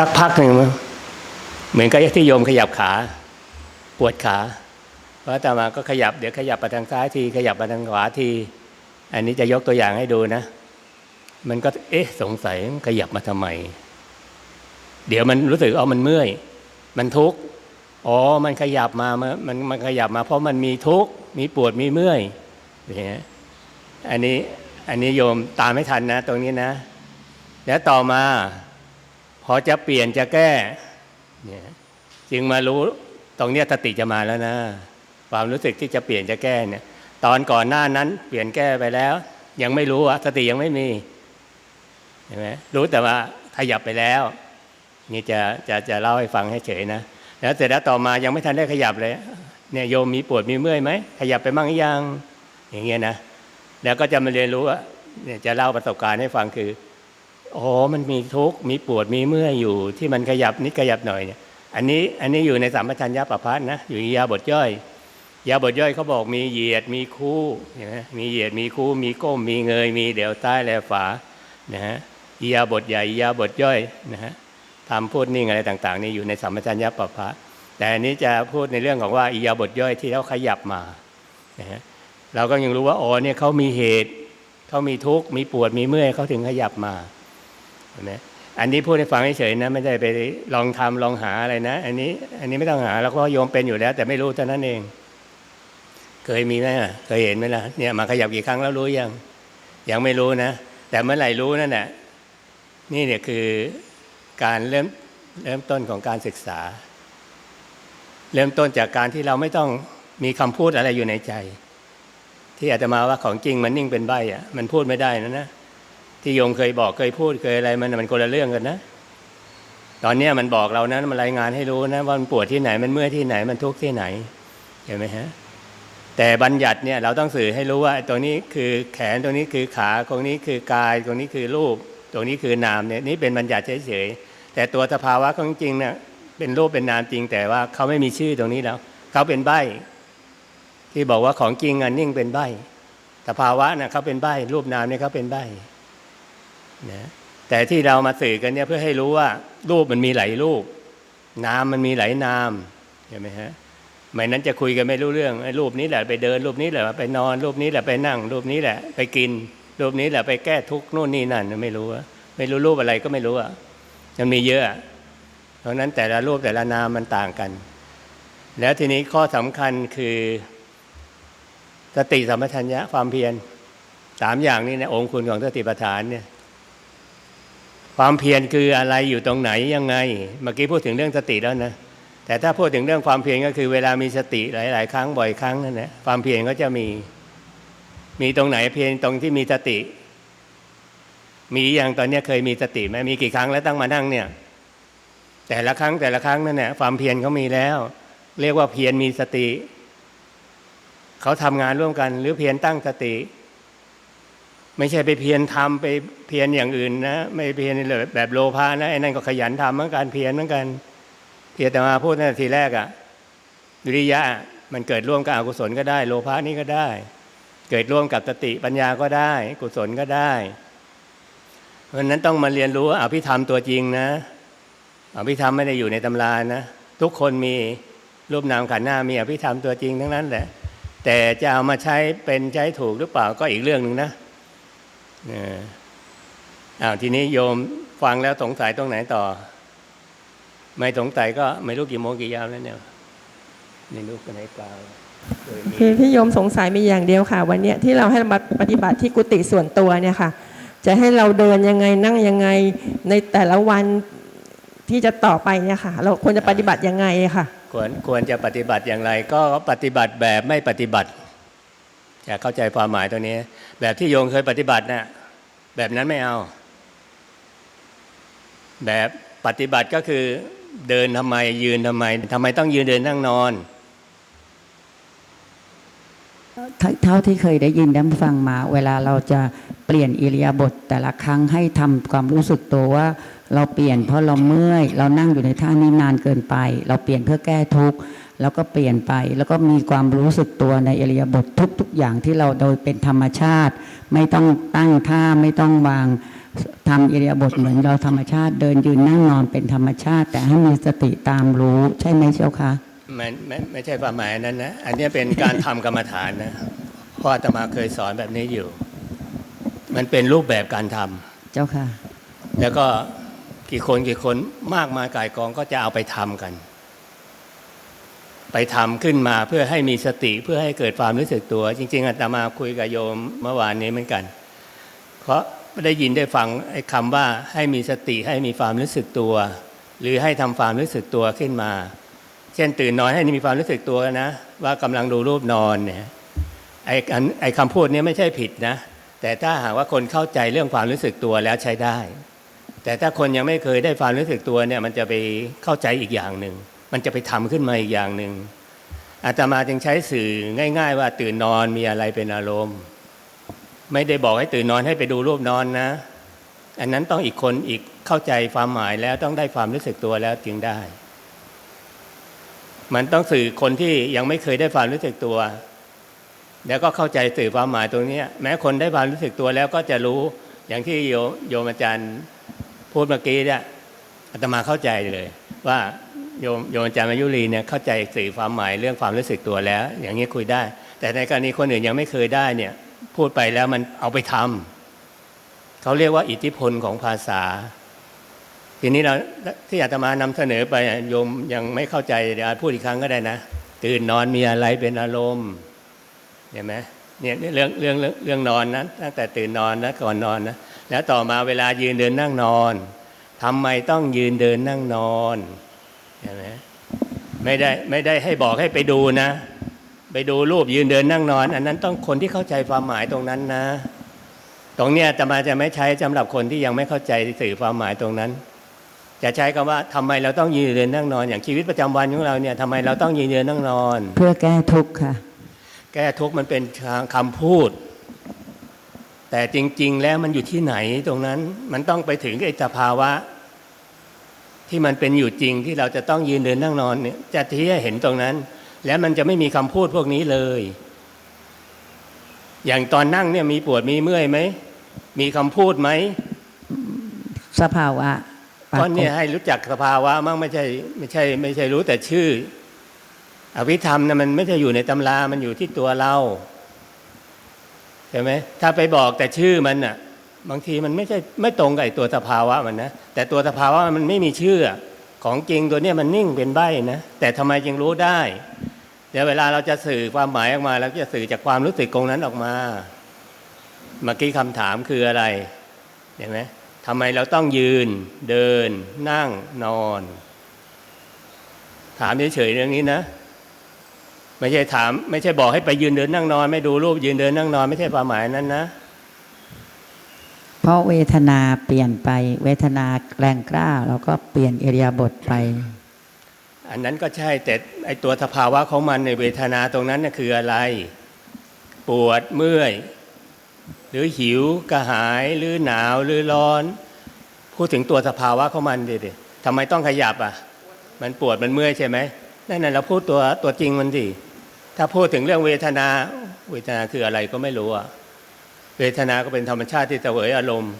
สักพักหนึ่งเหมือนกับที่โยมขยับขา ปวดขาพระอามาก็ขยับเดี๋ยวขยับไปทางซ้ายที ขยับไปทางขวาที อันนี้จะยกตัวอย่างให้ดูนะ มันก็เอ๊ะสงสัยขยับมาทำไม เดี๋ยวมันรู้สึกอ๋อมันเมื่อย มันทุกข์อ๋อมันขยับมามันมันมันขยับมา เพราะมันมีทุกข์มีปวดมีเมื่อยอย่างเงี้ยอันนี้อันนี้โยมตามไม่ทันนะ ตรงนี้นะ แล้วต่อมา พอจะเปลี่ยนจะแก้เนี่ยจึงมารู้ตรงเนี้ยสติจะมาแล้วนะ ความรู้สึกที่จะเปลี่ยนจะแก้เนี่ย ตอนก่อนหน้านั้น เปลี่ยนแก้ไปแล้ว ยังไม่รู้อะสติยังไม่มีเห็นไหมรู้แต่ว่าขยับไปแล้ว นี่จะจะจะเล่าให้ฟังให้เฉยนะแล้วเสร็จแล้วต่อมายังไม่ทันได้ขยับเลย เนี่ยโยมมีปวดมีเมื่อยไหมขยับไปมั่งหรือยังอย่างเงี้ยนะแล้วก็จะมาเรียนรู้ว่าเนี่ยจะเล่าประสบการณ์ให้ฟังคือ โอ้มันมีทุกข์มีปวดมีเมื่อยอยู่ที่มันขยับนิดขยับหน่อยเนี่ยอันนี้อันนี้อยู่ในสัมปชัญญะปะพัฒนะอยู่ในยาบทย่อย ยาบทย่อยเขาบอกมีเหยียดมีคู่เห็นไหมมีเหยียดมีคู่มีก้มมีเงยมีเดี่ยวใต้แลฝานะฮะียาบทใหญ่ยาบทย่อยนะฮะทำพูดนิ่งอะไรต่างๆนี่อยู่ในสัมปชัญญะปภะแต่อันนี้จะพูดในเรื่องของว่าอียาบทย่อยที่เขาขยับมานะฮะเราก็ยังรู้ว่าอ๋อเนี่ยเขามีเหตุเขามีทุกข์มีปวดมีเมื่อยเขาถึงขยับมา นไหมอันนี้พูดให้ฟังเฉยๆนะไม่ได้ไปลองทำลองหาอะไรนะ อันนี้ อันนี้ไม่ต้องหาแล้วก็โยมเป็นอยู่แล้ว แต่ไม่รู้เท่านั้นเอง เคยมีไหมอะเคยเห็นไหมล่ะเนี่ยมาขยับกี่ครั้งแล้วรู้ยัง ยังไม่รู้นะแต่เมื่อไหร่รู้นั่นแหละนี่เนี่ยคือการเริ่มเริ่มต้นของการศึกษา เริ่มต้นจากการที่เราไม่ต้องมีคำพูดอะไรอยู่ในใจ ที่อาตมาว่าของจริงมันนิ่งเป็นใบอะ มันพูดไม่ได้นะนะ ที่โยมเคยบอกเคยพูดเคยอะไรมันมันคนละเรื่องกันนะ ตอนเนี้มันบอกเรานะมันรายงานให้รู้นะว่ามันปวดที่ไหนมันเมื่อยที่ไหนมันทุกข์ที่ไหนเห็นไหมฮะแต่บัญญัติเนี่ยเราต้องสื่อให้รู้ว่าตรงนี้คือแขนตรงนี้คือขาตรงนี้คือกายตรงนี้คือรูปตรงนี้คือนามเนี่ยนี่เป็นบัญญัติเฉยๆแต่ตัวสภาวะของจริงเนี่ยเป็นรูปเป็นนามจริง แต่ว่าเขาไม่มีชื่อตรงนี้แล้วเขาเป็นใบที่บอกว่าของจริงอันนิ่งเป็นใบสภาวะน่ะเขาเป็นใบรูปนามเนี่ยเขาเป็นใบ นะแต่ที่เรามาสื่อกันเนี่ยเพื่อให้รู้ว่า รูปมันมีหลายรูป นามมันมีหลายนามเห็นไหมฮะไม่นั้นจะคุยกันไม่รู้เรื่องไอ้รูปนี้แหละไปเดิน รูปนี้แหละไปนอน รูปนี้แหละไปนั่ง รูปนี้แหละ ไปกิน รูปนี้แหละไปแก้ทุกข์นู่นนี่นั่นไม่รู้อะไม่รู้รูปอะไรก็ไม่รู้อะมันมีเยอะเพราะฉะนั้นแต่ละรูปแต่ละนามมันต่างกัน แล้วทีนี้ข้อสำคัญคือสติสัมปชัญญะความเพียรสามอย่างนี้นะองค์คุณของสติปัฏฐานเนี่ย ความเพียรคืออะไรอยู่ตรงไหนยังไง เมื่อกี้พูดถึงเรื่องสติแล้วนะ แต่ถ้าพูดถึงเรื่องความเพียรก็คือเวลามีสติหลาย ๆ ครั้งบ่อยครั้งนั่นแหละความเพียรก็จะมี มีตรงไหนเพียรตรงที่มีสติ มีอย่างตอนนี้เคยมีสติไหมมีกี่ครั้งแล้วตั้งมานั่งเนี่ย แต่ละครั้งแต่ละครั้งนั่นแหละความเพียรเขามีแล้ว เรียกว่าเพียรมีสติ เขาทำงานร่วมกัน หรือเพียรตั้งสติ ไม่ใช่ไปเพียรทำไปเพียรอย่างอื่นนะไม่เพียรแบบโลภะนะไอ้นั่นก็ขยันทำเหมือนกันเพียรเหมือนกัน เพียรแต่มาพูดในทีแรกอะวิริยะมันเกิดร่วมกับอกุศลก็ได้ โลภะนี่ก็ได้ เกิดร่วมกับสติปัญญาก็ได้ กุศลก็ได้ เพราะนั้นต้องมาเรียนรู้อภิธรรมตัวจริงนะอภิธรรมไม่ได้อยู่ในตำรานะทุกคนมีรูปนามขันธ์หน้ามีอภิธรรมตัวจริงทั้งนั้นแหละ แต่จะเอามาใช้เป็นใช้ถูกหรือเปล่าก็อีกเรื่องหนึ่งนะ เอออ้าวทีนี้โยมฟังแล้วสงสัยตรงไหนต่อ ไม่สงสัยก็ไม่รู้กี่โมงกี่ยามแล้วเนี่ยไม่รู้กันไหนเปล่าเคยมีคือที่โยมสงสัยมีอย่างเดียวค่ะ วันเนี้ยที่เราให้มาปฏิบัติที่กุฏิส่วนตัวเนี่ยค่ะ จะให้เราเดินยังไงนั่งยังไงในแต่ละวันที่จะต่อไปเนี่ยค่ะ เราควรจะปฏิบัติยังไงค่ะ ควรควรจะปฏิบัติอย่างไร ก็ปฏิบัติแบบไม่ปฏิบัติจะเข้าใจความหมายตัวนี้ แบบที่โยมเคยปฏิบัตินะ่ะ แบบนั้นไม่เอา แบบปฏิบัติก็คือเดินทำไมยืนทำไมทำไมต้องยืนเดินนั่งนอน เท่าที่เคยได้ยินได้ฟังมา เวลาเราจะเปลี่ยนอิริยาบถแต่ละครั้งให้ทำความรู้สึกตัวว่า เราเปลี่ยนเพราะเราเมื่อย เรานั่งอยู่ในท่านี้นานเกินไป เราเปลี่ยนเพื่อแก้ทุกข์ แล้วก็เปลี่ยนไปแล้วก็มีความรู้สึกตัวในอิริยาบถทุก ๆ อย่างที่เราโดยเป็นธรรมชาติ ไม่ต้องตั้งท่าไม่ต้องวางทำอิริยาบถเหมือนเราธรรมชาติเดินยืนนั่งนอนเป็นธรรมชาติ แต่ให้มีสติตามรู้ใช่ไหมเจ้าคะมันไม่ไม่ใช่ความหมายนั้นนะอันนี้เป็นการทำกรรมฐานนะเพราะอาตมาเคยสอนแบบนี้อยู่ มันเป็นรูปแบบการทำเจ้าค่ะ แล้วก็กี่คนกี่คนมากมายกายกองก็จะเอาไปทำกัน ไปทำขึ้นมาเพื่อให้มีสติเพื่อให้เกิดความรู้สึกตัว จริง ๆอาตมาคุยกับโยมเมื่อวานนี้เหมือนกัน เพราะได้ยินได้ฟังไอ้คำว่าให้มีสติให้มีความรู้สึกตัว หรือให้ทำความรู้สึกตัวขึ้นมา เช่นตื่นนอนให้มีความรู้สึกตัวนะ ว่ากำลังดูรูปนอนเนี่ยไอ้ไอ้คำพูดนี้ไม่ใช่ผิดนะ แต่ถ้าหากว่าคนเข้าใจเรื่องความรู้สึกตัวแล้วใช้ได้ แต่ถ้าคนยังไม่เคยได้ความรู้สึกตัวเนี่ยมันจะไปเข้าใจอีกอย่างหนึ่ง มันจะไปทำขึ้นมาอีกอย่างหนึ่งอาตมาจึงใช้สื่อง่าย ๆ ว่าตื่นนอนมีอะไรเป็นอารมณ์ ไม่ได้บอกให้ตื่นนอนให้ไปดูรูปนอนนะ อันนั้นต้องอีกคนอีกเข้าใจความหมายแล้วต้องได้ความรู้สึกตัวแล้วจึงได้ มันต้องสื่อคนที่ยังไม่เคยได้ความรู้สึกตัว แล้วก็เข้าใจสื่อความหมายตรงนี้แม้คนได้ความรู้สึกตัวแล้วก็จะรู้อย่างที่โยโยมอาจารย์พูดเมื่อกี้เนี่ยอาตมาเข้าใจเลย ว่า โยมโยมอาจารย์มายุรีเนี่ยเข้าใจสื่อความหมายเรื่องความรู้สึกตัวแล้ว อย่างนี้คุยได้ แต่ในกรณีคนอื่นยังไม่เคยได้เนี่ยพูดไปแล้วมันเอาไปทำเขาเรียกว่าอิทธิพลของภาษา ทีนี้เราที่อาตมานำเสนอไปโยมยังไม่เข้าใจเดี๋ยวพูดอีกครั้งก็ได้นะ ตื่นนอนมีอะไรเป็นอารมณ์เห็นไหมเนี่ยเรื่องเรื่องเรื่องเรื่องนอนนะตั้งแต่ตื่นนอนนะก่อนนอนนะแล้วต่อมาเวลายืนเดินนั่งนอนทำไมต้องยืนเดินนั่งนอน เห็นไหมไม่ได้ไม่ได้ให้บอกให้ไปดูนะ ไปดูรูปยืนเดินนั่งนอน อันนั้นต้องคนที่เข้าใจความหมายตรงนั้นนะ ตรงเนี้ยอาตมาจะไม่ใช้สำหรับคนที่ยังไม่เข้าใจสื่อความหมายตรงนั้น จะใช้คำว่าทำไมเราต้องยืนเดินนั่งนอน อย่างชีวิตประจำวันของเราเนี่ยทำไมเราต้องยืนเดินนั่งนอน เพื่อแก้ทุกข์ค่ะ แก้ทุกข์มันเป็นคำพูดแต่จริง ๆ แล้วมันอยู่ที่ไหนตรงนั้นมันต้องไปถึงไอ้สภาวะ ที่มันเป็นอยู่จริงที่เราจะต้องยืนเดินนั่งนอนเนี่ยจะที่ให้เห็นตรงนั้น แล้วมันจะไม่มีคำพูดพวกนี้เลย อย่างตอนนั่งเนี่ยมีปวดมีเมื่อยไหมมีคำพูดไหมสภาวะปราก็กฏเนี่ยให้รู้จักสภาวะมั่งไม่ใช่ไม่ใช่ ไม่ใช่รู้แต่ชื่อ อภิธรรมนะมันไม่ใช่อยู่ในตำรา มันอยู่ที่ตัวเราใช่ไหมถ้าไปบอกแต่ชื่อมันน่ะ บางทีมันไม่ใช่ไม่ตรงกับตัวสภาวะมันนะแต่ตัวสภาวะมันไม่มีชื่อของจริงตัวเนี้ยมันนิ่งเป็นใบนะแต่ทำไมจึงรู้ได้เดี๋ยวเวลาเราจะสื่อความหมายออกมาเราจะสื่อจากความรู้สึกตรงนั้นออกมา เมื่อกี้คำถามคืออะไรเห็นไหมทำไมเราต้องยืนเดิน นั่งนอน ถามเฉยๆเรื่องนี้นะ ไม่ใช่ถาม ไม่ใช่บอกให้ไปยืนเดินนั่งนอน ไม่ดูรูปยืนเดินนั่งนอน ไม่ใช่ความหมายนั้นนะ เพราะเวทนาเปลี่ยนไป เวทนาแรงกล้าเราก็เปลี่ยนอิริยาบถไป อันนั้นก็ใช่แต่ไอตัวสภาวะของมันในเวทนาตรงนั้นน่ะคืออะไร ปวดเมื่อย หรือหิวกระหายหรือหนาวหรือร้อน พูดถึงตัวสภาวะของมันดิดิทำไมต้องขยับอะ มันปวดมันเมื่อยใช่ไหมนั่นน่ะเราพูดตัวตัวจริงมันดิถ้าพูดถึงเรื่องเวทนา เวทนาคืออะไรก็ไม่รู้อะ เวทนาก็เป็นธรรมชาติที่เสวยอารมณ์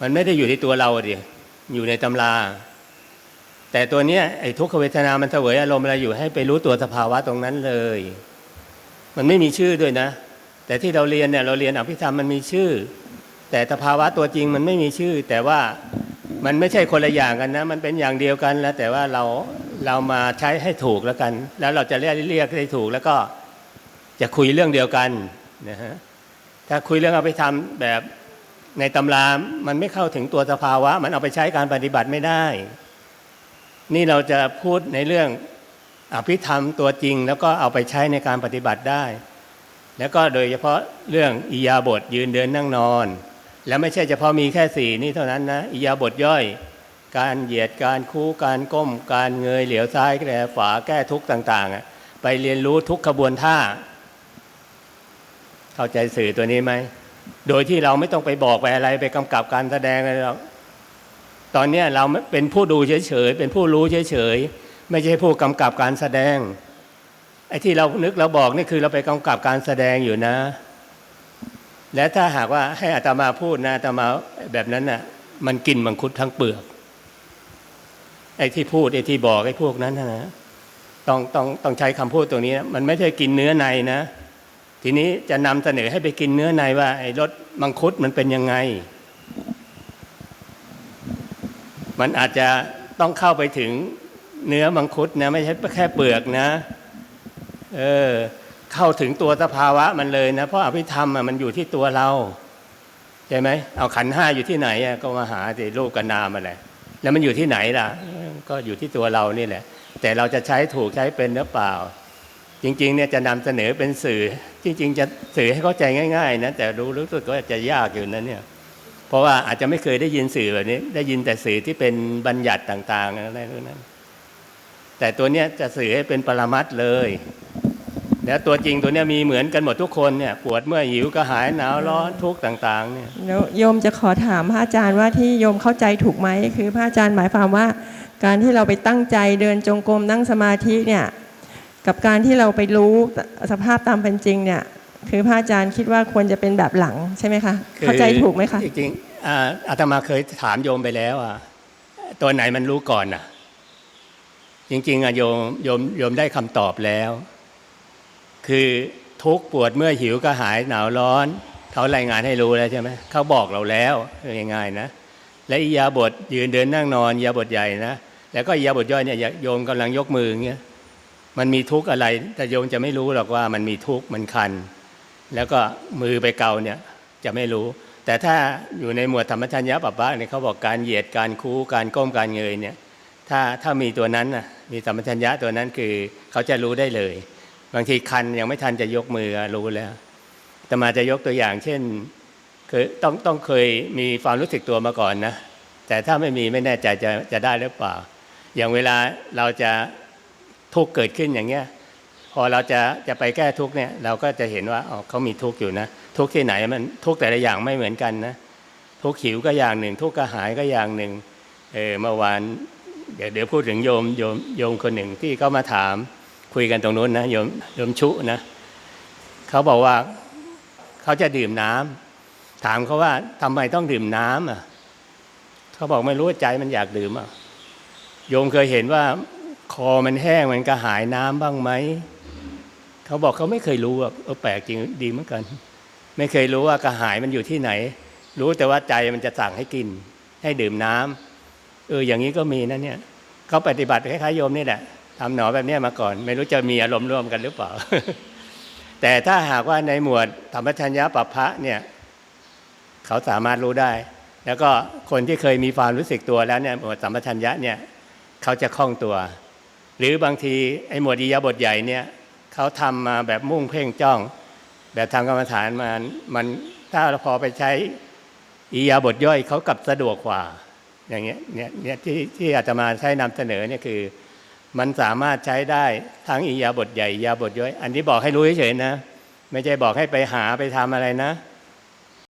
มันไม่ได้อยู่ที่ตัวเราดิอยู่ในตำรา แต่ตัวเนี้ยไอ้ทุกขเวทนามันเสวยอารมณ์อะไรอยู่ให้ไปรู้ตัวสภาวะตรงนั้นเลย มันไม่มีชื่อด้วยนะ แต่ที่เราเรียนเนี่ยเราเรียนอภิธรรมมันมีชื่อ แต่สภาวะตัวจริงมันไม่มีชื่อ แต่ว่ามันไม่ใช่คนละอย่างกันนะ มันเป็นอย่างเดียวกันแล้ว แต่ว่าเราเรามาใช้ให้ถูกแล้วกัน แล้วเราจะเรียกเรียกให้ถูกแล้วก็จะคุยเรื่องเดียวกันนะฮะ ถ้าคุยเรื่องอภิธรรมแบบในตำรา มันไม่เข้าถึงตัวสภาวะ มันเอาไปใช้การปฏิบัติไม่ได้ นี่เราจะพูดในเรื่องอภิธรรมตัวจริง แล้วก็เอาไปใช้ในการปฏิบัติได้ แล้วก็โดยเฉพาะเรื่องอิยาบทยืนเดินนั่งนอน แล้วไม่ใช่เฉพาะมีแค่สี่นี่เท่านั้นนะอิยาบทย่อย การเหยียดการคู่การก้ม การเงยเหลียวซ้ายแกลฝาแก้ทุกข์ต่างๆไปเรียนรู้ทุกขบวนท่า เข้าใจสื่อตัวนี้ไหม โดยที่เราไม่ต้องไปบอกไปอะไรไปกำกับการแสดงอะไรหรอกตอนนี้เราเป็นผู้ดูเฉยๆเป็นผู้รู้เฉยๆไม่ใช่ผู้กำกับการแสดงไอ้ที่เรานึกเราบอกนี่คือเราไปกำกับการแสดงอยู่นะ และถ้าหากว่าให้อาตมาพูดนะอาตมาแบบนั้นน่ะ มันกินมังคุดทั้งเปลือก ไอ้ที่พูดไอ้ที่บอกไอ้พวกนั้นนะนะต้องต้องต้องใช้คำพูดตรงนี้นะมันไม่ใช่กินเนื้อในนะ ทีนี้จะนำเสนอให้ไปกินเนื้อในว่าไอ้รสมังคุดมันเป็นยังไง มันอาจจะต้องเข้าไปถึงเนื้อมังคุดนะไม่ใช่แค่เปลือกนะเออเข้าถึงตัวสภาวะมันเลยนะ เพราะอภิธรรมมันอยู่ที่ตัวเราใช่ไหมเอาขันห้าอยู่ที่ไหนก็มาหาสิรูปกับนามอะไรแล้วมันอยู่ที่ไหนล่ะ ก็อยู่ที่ตัวเรานี่แหละ แต่เราจะใช้ถูกใช้เป็นหรือเปล่า จริงๆเนี่ยจะนำเสนอเป็นสื่อ จริง ๆ จะสื่อให้เข้าใจง่ายๆนะแต่รู้รู้สึกว่าจะยากอยู่นะเนี่ยเพราะว่าอาจจะไม่เคยได้ยินสื่อแบบนี้ ได้ยินแต่สื่อที่เป็นบัญญัติต่างๆอะไรพวกนั้น แต่ตัวเนี้ยจะสื่อให้เป็นปรมัตเลย แล้วตัวจริงตัวเนี้ยมีเหมือนกันหมดทุกคนเนี่ยปวดเมื่อยหิวกระหายหนาวร้อนทุกข์ต่าง ๆ เนี่ยแล้วโยมจะขอถามพระอาจารย์ว่าที่โยมเข้าใจถูกไหมคือพระอาจารย์หมายความว่า การที่เราไปตั้งใจเดินจงกรมนั่งสมาธิเนี่ย กับการที่เราไปรู้สภาพตามเป็นจริงเนี่ยคือพระอาจารย์คิดว่าควรจะเป็นแบบหลังใช่ไหมคะคือเข้าใจถูกไหมคะจริงๆอ่าอาตมาเคยถามโยมไปแล้วอะตัวไหนมันรู้ก่อนอะ จริงๆอะโยมโยมโยมได้คำตอบแล้ว คือทุกข์ปวดเมื่อยหิวกระหายหนาวร้อน เขารายงานให้รู้แล้วใช่ไหมเขาบอกเราแล้วง่ายๆนะ และอิยาบทยืนเดินนั่งนอนอิยาบทใหญ่นะแล้วก็อิยาบทย่อยเนี่ยโยมกำลังยกมืออย่างเงี้ย มันมีทุกข์อะไร แต่โยมจะไม่รู้หรอกว่ามันมีทุกข์มันคัน แล้วก็มือไปเกาเนี่ยจะไม่รู้ แต่ถ้าอยู่ในหมวดธรรมชัญญะปัปปะเนี่ยเขาบอกการเหยียดการคูการก้มการเงยเนี่ยถ้าถ้ามีตัวนั้นนะมีธรรมชัญญะตัวนั้นคือเขาจะรู้ได้เลย บางทีคันยังไม่ทันจะยกมือรู้แล้วแต่มาจะยกตัวอย่าง เช่นเคยต้องต้องเคยมีความรู้สึกตัวมาก่อนนะแต่ถ้าไม่มีไม่แน่ใจจะจะได้หรือเปล่า อย่างเวลาเราจะ ทุกข์เกิดขึ้นอย่างเงี้ยพอเราจะจะไปแก้ทุกข์เนี่ย เราก็จะเห็นว่าอ๋อเขามีทุกข์อยู่นะ ทุกข์ที่ไหนมันทุกข์แต่ละอย่างไม่เหมือนกันนะทุกข์หิวก็อย่างหนึ่ง ทุกข์กระหายก็อย่างหนึ่งเออเมื่อวานเดี๋ยวเดี๋ยวพูดถึงโยมโยมโยมคนหนึ่งที่เขามาถามคุยกันตรงนู้นนะโยมโยมชุนะเขาบอกว่าเขาจะดื่มน้ำถามเขาว่าทำไมต้องดื่มน้ำอะเขาบอกไม่รู้ใจมันอยากดื่มอะโยมเคยเห็นว่า คอมันแห้งมันกระหายน้ำบ้างไหมเขาบอกเขาไม่เคยรู้อะเออแปลกจริงดีเหมือนกัน ไม่เคยรู้ว่ากระหายมันอยู่ที่ไหน รู้แต่ว่าใจมันจะสั่งให้กิน ให้ดื่มน้ำเอออย่างนี้ก็มีนะเนี่ยเขาปฏิบัติคล้ายๆโยมนี่แหละทำหนอแบบนี้มาก่อน ไม่รู้จะมีอารมณ์ร่วมกันหรือเปล่า แต่ถ้าหากว่าในหมวดธรรมชัญญะปัปพะเนี่ยเขาสามารถรู้ได้ แล้วก็คนที่เคยมีความรู้สึกตัวแล้วเนี่ยหมวดสัมปชัญญะเนี่ยเขาจะคล่องตัว หรือบางทีไอ้หมวดอิยาบทใหญ่เนี่ยเขาทำมาแบบมุ่งเพ่งจ้อง แบบทำกรรมฐานมามันถ้าเราพอไปใช้อิยาบทย่อยเขากลับสะดวกกว่า อย่างเงี้ยเนี่ยเนี่ยที่ที่อาจจะมาใช้นำเสนอเนี่ยคือ มันสามารถใช้ได้ทั้งอิยาบทใหญ่อิยาบทย่อย อันนี้บอกให้รู้เฉยๆนะ ไม่ใช่บอกให้ไปหาไปทำอะไรนะ